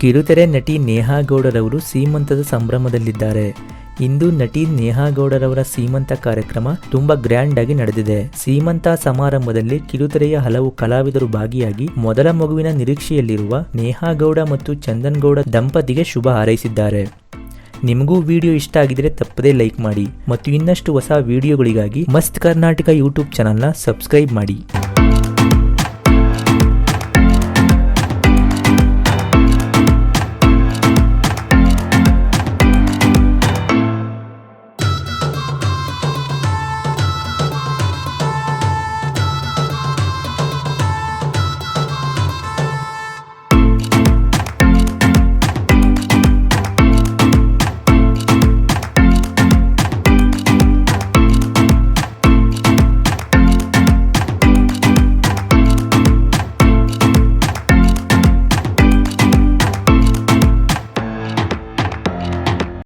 ಕಿರುತೆರೆ ನಟಿ ನೇಹಾ ಗೌಡರವರು ಸೀಮಂತದ ಸಂಭ್ರಮದಲ್ಲಿದ್ದಾರೆ. ಇಂದು ನಟಿ ನೇಹಾ ಗೌಡರವರ ಸೀಮಂತ ಕಾರ್ಯಕ್ರಮ ತುಂಬಾ ಗ್ರ್ಯಾಂಡ್ ಆಗಿ ನಡೆದಿದೆ. ಸೀಮಂತ ಸಮಾರಂಭದಲ್ಲಿ ಕಿರುತೆರೆಯ ಹಲವು ಕಲಾವಿದರು ಭಾಗಿಯಾಗಿ ಮೊದಲ ಮಗುವಿನ ನಿರೀಕ್ಷೆಯಲ್ಲಿರುವ ನೇಹಾ ಗೌಡ ಮತ್ತು ಚಂದನ್ ಗೌಡ ದಂಪತಿಗೆ ಶುಭ ಹಾರೈಸಿದ್ದಾರೆ. ನಿಮಗೂ ವಿಡಿಯೋ ಇಷ್ಟ ಆಗಿದ್ರೆ ತಪ್ಪದೇ ಲೈಕ್ ಮಾಡಿ ಮತ್ತು ಇನ್ನಷ್ಟು ಹೊಸ ವಿಡಿಯೋಗಳಿಗಾಗಿ ಮಸ್ತ್ ಕರ್ನಾಟಕ ಯೂಟ್ಯೂಬ್ ಚಾನಲ್ನ ಸಬ್ಸ್ಕ್ರೈಬ್ ಮಾಡಿ.